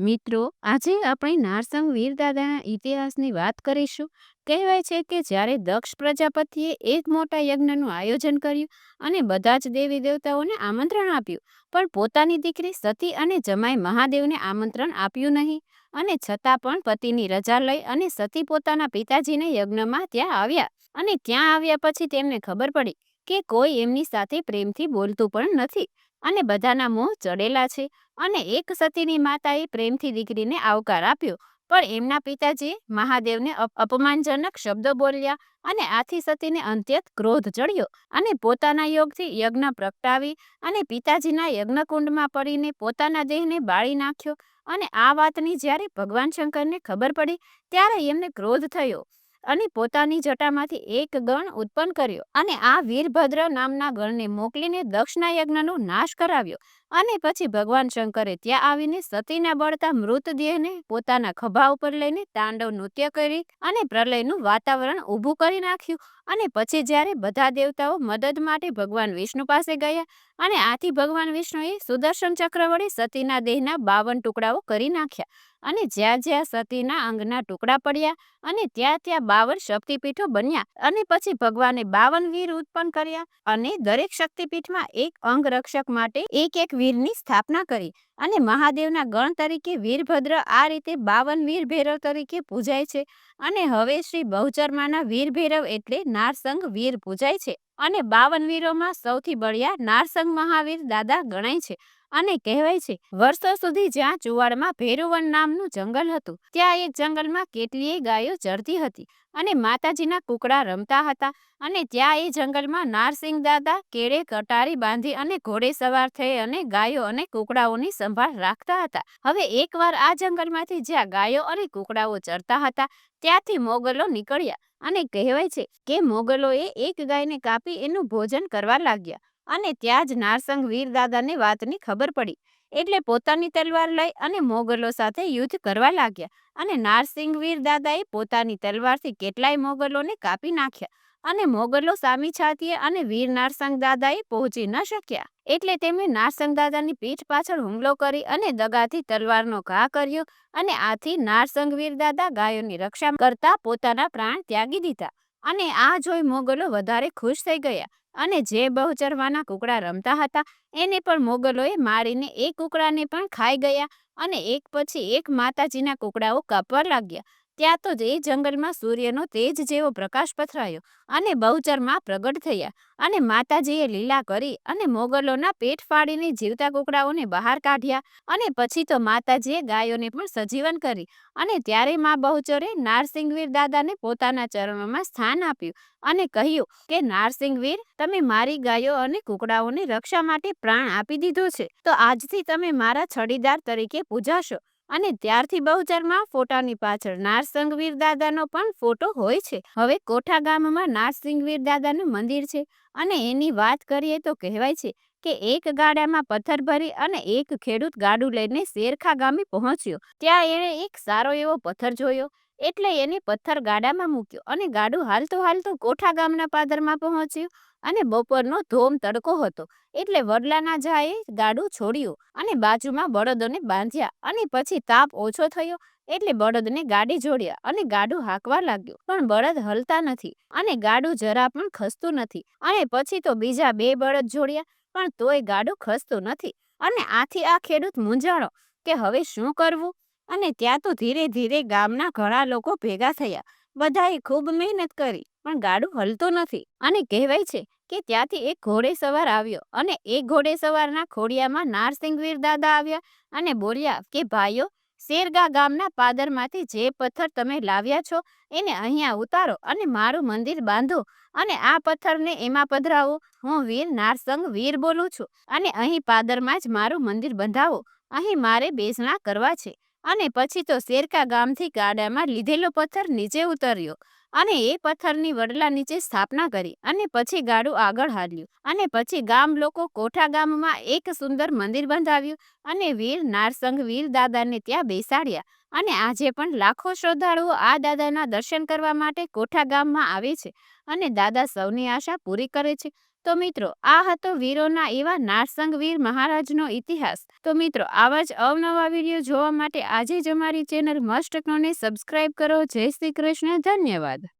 મિત્રો, આજે આપણે નારસંગ વીરદાદાના ઇતિહાસની વાત કરીશું. કહેવાય છે કે જ્યારે દક્ષ પ્રજાપતિએ એક મોટા યજ્ઞનું આયોજન કર્યું અને બધા જ દેવી દેવતાઓને આમંત્રણ આપ્યું, પણ પોતાની દીકરી સતી અને જમાઈ મહાદેવને આમંત્રણ આપ્યું નહીં. અને છતાં પણ પતિની રજા લઈ અને સતી પોતાના પિતાજીને યજ્ઞમાં ત્યાં આવ્યા અને ત્યાં આવ્યા પછી તેમને ખબર પડી કે કોઈ એમની સાથે પ્રેમથી બોલતું પણ નથી. અને બધાના મોં ચડેલા છે. અને એક સતીની માતાએ પ્રેમથી દીકરીને આવકાર આપ્યો. પણ એમના પિતાજી મહાદેવને અપમાનજનક શબ્દો બોલ્યા અને આથી સતીને અંત્યત ક્રોધ ચડ્યો અને પોતાના યોગથી યજ્ઞ પ્રગટાવી અને પિતાજીના યજ્ઞકુંડમાં પડીને પોતાના દેહને બાળી નાખ્યો. અને આ વાતની જ્યારે ભગવાન શંકરને ખબર પડી ત્યારે એમને ક્રોધ થયો. અને પોતાની જટામાંથી એક ગણ ઉત્પન્ન કર્યો અને આ વીરભદ્ર નામના ગણને મોકલીને દક્ષના યજ્ઞનો નાશ કરાવ્યો. અને પછી ભગવાન શંકરે ત્યાં આવીને સતીના બળતા મૃતદેહને પોતાના ખભા ઉપર લઈને તાંડવ નૃત્ય કરી અને પ્રલયનું વાતાવરણ ઊભું કરી નાખ્યું. અને પછી જ્યારે બધા દેવતાઓ મદદ માટે ભગવાન વિષ્ણુ પાસે ગયા અને આથી ભગવાન વિષ્ણુએ સુદર્શન ચક્ર વડે સતીના દેહના બાવન ટુકડાઓ કરી નાખ્યા. અને જ્યાં જ્યાં સતીના અંગના ટુકડા પડ્યા અને ત્યાં ત્યાં બાવન શક્તિપીઠો બન્યા અને પછી ભગવાને બાવન વીર ઉત્પન્ન કર્યા અને દરેક શક્તિપીઠમાં એક અંગ રક્ષક માટે એક એક વીરની સ્થાપના કરી અને મહાદેવના ગણ તરીકે વીરભદ્ર આ રીતે બાવન વીર ભૈરવ તરીકે પૂજાય છે. અને હવે શ્રી બહુચરમાના વીર ભૈરવ એટલે નારસંગ વીર પૂજાય છે અને બાવન વીરોમાં સૌથી બળિયા નારસંગ મહાવીર દાદા ગણાય છે. અને કહેવાય છે, વર્ષો સુધી જ્યાં ચુવાડમાં ભેરુવન નામનું જંગલ હતું, ત્યાં એક જંગલમાં કેટલીય ગાયો ચરતી હતી અને માતાજીના કુકડા રમતા હતા અને ત્યાં એ જંગલમાં નારસિંહ દાદા, કેળે, કટારી બાંધી અને ઘોડે સવાર થઈ અને ગાયો અને કુકડાઓની સંભાળ રાખતા હતા. હવે એકવાર આ જંગલમાંથી જ્યાં ગાયો અને કુકડાઓ ચરતા હતા, ત્યાંથી મોગલો નીકળ્યા અને કહેવાય છે કે મોગલોએ એક ગાયને કાપી એનું ભોજન કરવા લાગ્યા. અને ત્યાં જ નારસંગ વીરદાદાની વાતની ખબર પડી. એટલે પોતાની તલવાર લઈ અને મોગલો સાથે યુદ્ધ કરવા લાગ્યા અને નારસિંહ દાદાએ પોતાની તલવારથી કેટલાય મોગલોને કાપી નાખ્યા અને મોગલો સામી છાતીએ અને વીર નારસંગ દાદાએ પહોંચી ન શક્યા. એટલે તેમણે નારસંગ દાદાની પીઠ પાછળ હુમલો કરી અને દગાથી તલવારનો ઘા કર્યો અને આથી નારસંગ વીર દાદા ગાયોની રક્ષા કરતા પોતાના પ્રાણ ત્યાગી દીધા અને આ જોઈ મોગલો વધારે ખુશ થઈ ગયા અને જે બહુચરવાના કુકડા રમતા હતા, એને પણ મોગલોએ મારીને એ કુકડાને પણ ખાઈ ગયા અને એક પછી એક માતાજીના કુકડાઓ કાપવા લાગ્યા. ત્યાં તો એ જંગલમાં સૂર્યનો તેજ જેવો પ્રકાશ પથરાયો અને બહુચરમાં પ્રગટ થયા અને માતાજીએ લીલા કરી અને મોગલોના પેટ ફાડીને જીવતા કુકડાઓને બહાર કાઢ્યા અને પછી તો માતાજીએ ગાયોને પણ સજીવન કરી અને ત્યારે મા બહુચરે નારસિંહવીર દાદાને પોતાના ચરણોમાં સ્થાન આપ્યું અને કહ્યું કે, નારસિંહવીર, તમે મારી ગાયો અને કુકડાઓની રક્ષા માટે પ્રાણ આપી દીધો છે. તો આજથી તમે મારા છડીદાર તરીકે પૂજાશો અને ત્યારથી બહુચરમાં ફોટાની પાછળ નારસંગવીર દાદાનો પણ ફોટો હોય છે. હવે કોઠા ગામમાં નારસિંહવીર દાદાનું મંદિર છે અને એની વાત કરીએ તો કહેવાય છે કે એક ગાડામાં પથ્થર ભરી અને એક ખેડૂત ગાડું લઈને શેરખા ગામે પહોંચ્યો. ત્યાં એણે એક સારો એવો પથ્થર જોયો. એટલે એને પથ્થર ગાડામાં મૂક્યો અને ગાડું હાલતો હાલતો કોઠા ગામના પાદરમાં પહોંચ્યું. અને બપોરનો ધોમ તડકો હતો. એટલે વડલાના જાએ ગાડું છોડ્યું અને બાજુમાં બળદોને બાંધ્યા અને પછી તાપ ઓછો થયો. એટલે બળદને ગાડી જોડ્યા અને ગાડું હાંકવા લાગ્યું. પણ બળદ હલતા નથી અને ગાડું જરા પણ ખસતું નથી. અને પછી તો બીજા બે બળદ જોડ્યા, પણ તોય ગાડું ખસતું નથી. અને આથી આ ખેડૂત મૂંઝાણો કે હવે શું કરવું? અને ત્યાં તો ધીરે ધીરે ગામના ઘણા લોકો ભેગા થયા. બધાએ ખૂબ મહેનત કરી. પણ ગાડું હલતું નથી. અને કહેવાય છે કે ત્યાંથી એક ઘોડે સવાર આવ્યો અને એ ઘોડે સવારના ખોડિયામાં નારસિંહવીર દાદા આવ્યા અને બોલ્યા કે, ભાઈઓ, શેરગા ગામના પાદરમાંથી જે પથ્થર તમે લાવ્યા છો એને અહીંયા ઉતારો અને મારું મંદિર બાંધો અને આ પથ્થરને એમાં પધરાવો. હું વીર નારસંગ વીર બોલું છું અને અહીં પાદરમાં જ મારું મંદિર બંધાવો. અહીં મારે બેસણા કરવા છે. અને પછી તો શેરકા ગામથી ગાડામાં લીધેલો પથ્થર નીચે ઉતર્યો અને એ પથ્થરની વડલા નીચે સ્થાપના કરી અને પછી ગાડું આગળ હાલ્યું અને પછી ગામ લોકો કોઠા ગામમાં એક સુંદર મંદિર બંધાવ્યું અને વીર નારસંગ વીર દાદાને ત્યાં બેસાડ્યા અને આજે પણ લાખો શ્રદ્ધાળુઓ આ દાદાના દર્શન કરવા માટે કોઠા ગામમાં આવે છે અને દાદા સૌની આશા પૂરી કરે છે. તો મિત્રો, આ હતો વીરોના એવા નારસંગ વીર મહારાજનો ઇતિહાસ. તો મિત્રો, આવા જ અવનવા વીડિયો જોવા માટે આજે જ અમારી ચેનલ મસ્ટ ટેકનોને સબસ્ક્રાઇબ કરો. જય શ્રી કૃષ્ણ. ધન્યવાદ.